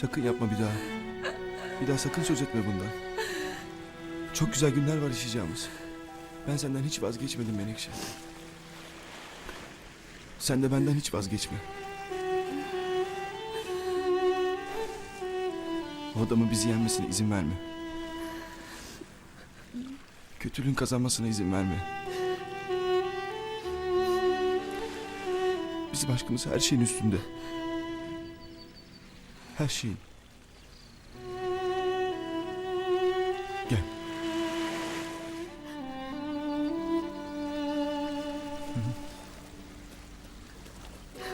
Sakın yapma bir daha. Bir daha sakın söz etme bundan. Çok güzel günler var yaşayacağımız. Ben senden hiç vazgeçmedim Menekşe. Sen de benden hiç vazgeçme. O adamın bizi yenmesine izin verme. Kötülüğün kazanmasına izin verme. Bizim aşkımız her şeyin üstünde. Her şeyin. Gel.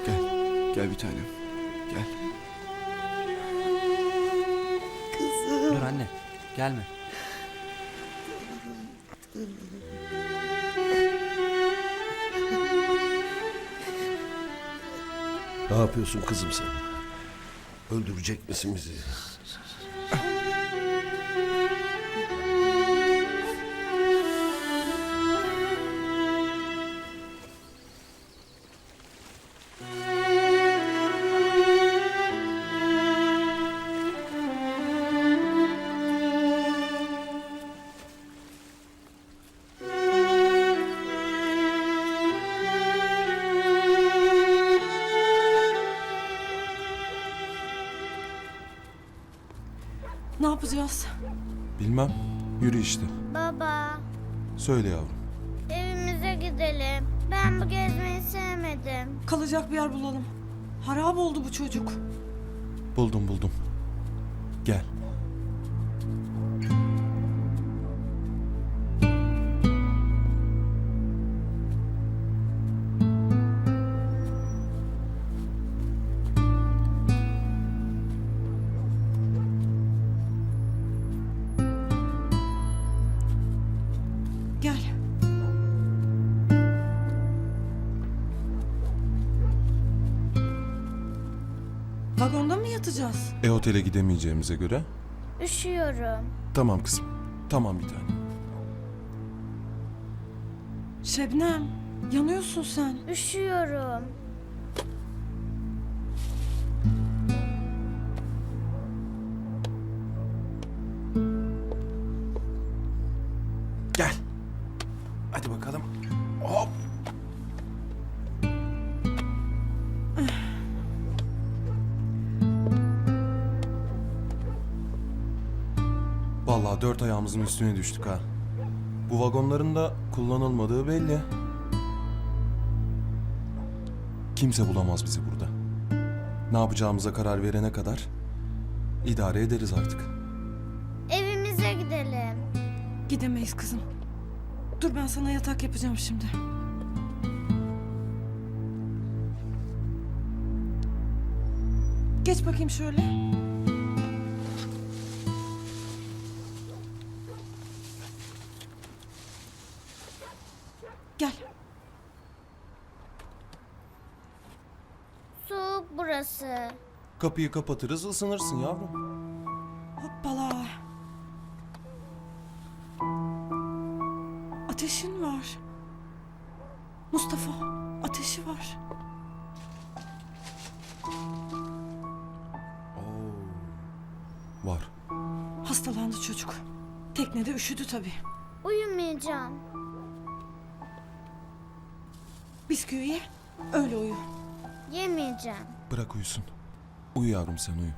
Gel. Gel bir tanem. Gel. Dur anne. Gelme. Ne yapıyorsun kızım sen? Öldürecek misin bizi? Ne yapacağız? Bilmem. Yürü işte. Baba, Söyle yavrum. evimize gidelim. Ben bu gezmeyi sevmedim. Kalacak bir yer bulalım. Harap oldu bu çocuk. Buldum buldum. Yatacağız? E otele gidemeyeceğimize göre. Üşüyorum. Tamam kızım. Tamam bir tane. Şebnem, yanıyorsun sen. Üşüyorum. Gel. Hadi bakalım. Hop. Vallahi dört ayağımızın üstüne düştük ha. Bu vagonların da kullanılmadığı belli. Kimse bulamaz bizi burada. Ne yapacağımıza karar verene kadar idare ederiz artık. Evimize gidelim. Gidemeyiz kızım. Dur ben sana yatak yapacağım şimdi. Geç bakayım şöyle. Soğuk burası. Kapıyı kapatırız ısınırsın yavrum. Hoppala. Ateşin var. Mustafa, ateşi var. Var. Hastalandı çocuk. Teknede üşüdü tabii. Uyumayacağım. Bisküvi ye, öyle uyu. Yemeyeceğim. Bırak uyusun. Uyu yavrum sen uyu.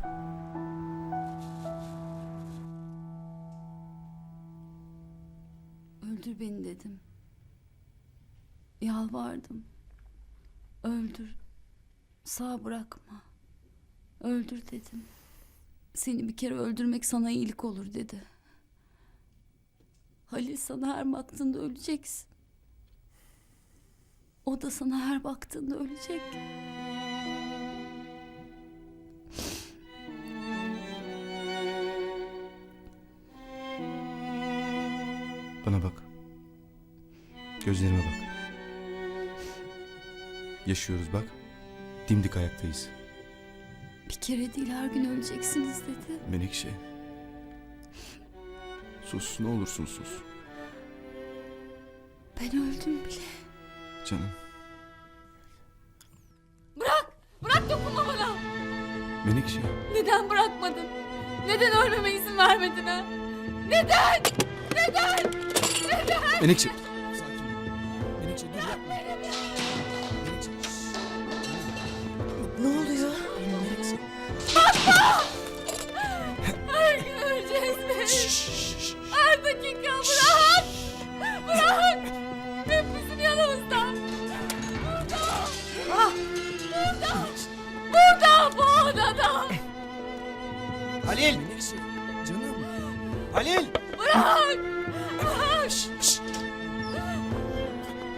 Öldür beni dedim. Yalvardım. Öldür. Sağ bırakma. Öldür dedim. Seni bir kere öldürmek sana iyilik olur dedi. Halil sana her baktığında öleceksin. O da sana her baktığında ölecek. Bana bak. Gözlerime bak. Yaşıyoruz bak. Dimdik ayaktayız. Bir kere değil her gün öleceksiniz dedi. Menekşe. Sus ne olursun sus. Ben öldüm bile. Canım. Bırak! Bırak dokunma bana! Menekşe. Neden bırakmadın? Neden ölmeme izin vermedin ha? Neden? Neden? Ol. Menekşe dur yapma. Menekşe. Ne oluyor? Menekşe. Her gün öleceğiz mi? Her dakika bırak! Bırak! Hep bizim yanımızda! Burada! Ah! Burada! Burada bu odada! Halil! Halil! Bırak!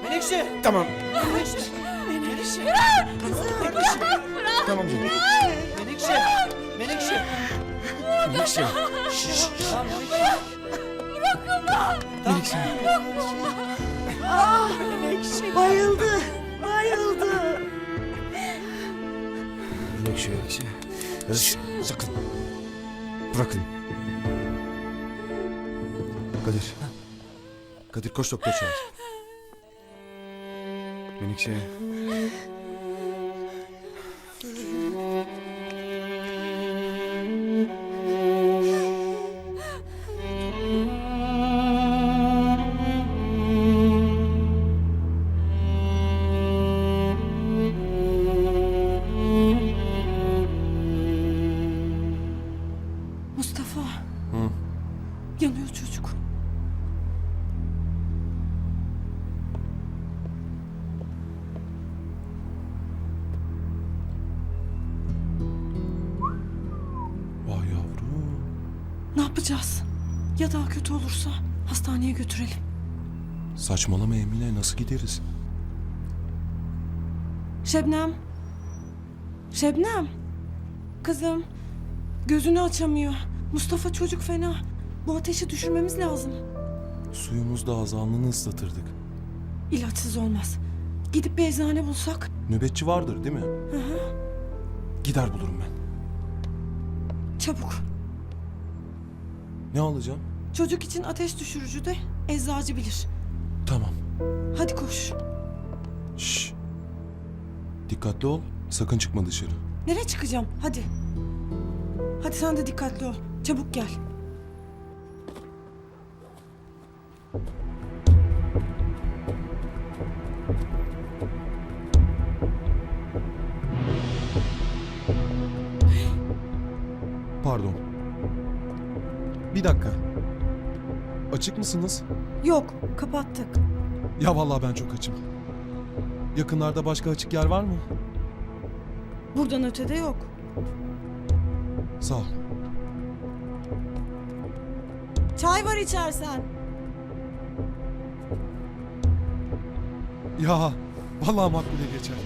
Menekşe! Tamam. Menekşe! Tamam canım. Menekşe! Menekşe! Menekşe. Tamam Menekşe! Menekşe. Ah! Bayıldı. Bayıldı. Menekşe. Menekşe. Şşş, Sakın. Bırakın. Kadir. Kadir koş doktor çağır. Menekşe. Yapacağız? Ya daha kötü olursa hastaneye götürelim. Saçmalama Emine nasıl gideriz? Şebnem. Şebnem. Kızım. Gözünü açamıyor. Mustafa çocuk fena. Bu ateşi düşürmemiz lazım. Suyumuz da az alnını ıslatırdık. İlaçsız olmaz. Gidip bir eczane bulsak. Nöbetçi vardır değil mi? Hı hı. Gider bulurum ben. Çabuk. Ne alacağım? Çocuk için ateş düşürücü de eczacı bilir. Tamam. Hadi koş. Şş. Dikkatli ol. Sakın çıkma dışarı. Nereye çıkacağım? Hadi. Hadi sen de dikkatli ol. Çabuk gel. Pardon. Bir dakika. Açık mısınız? Yok, kapattık. Ya vallahi ben çok açım. Yakınlarda başka açık yer var mı? Buradan ötede yok. Sağ ol. Çay var içersen. Ya vallahi makbule geçer.